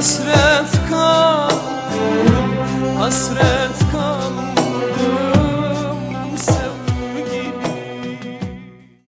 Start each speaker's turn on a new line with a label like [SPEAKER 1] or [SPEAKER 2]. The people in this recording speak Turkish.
[SPEAKER 1] hasret kal, hasret kal.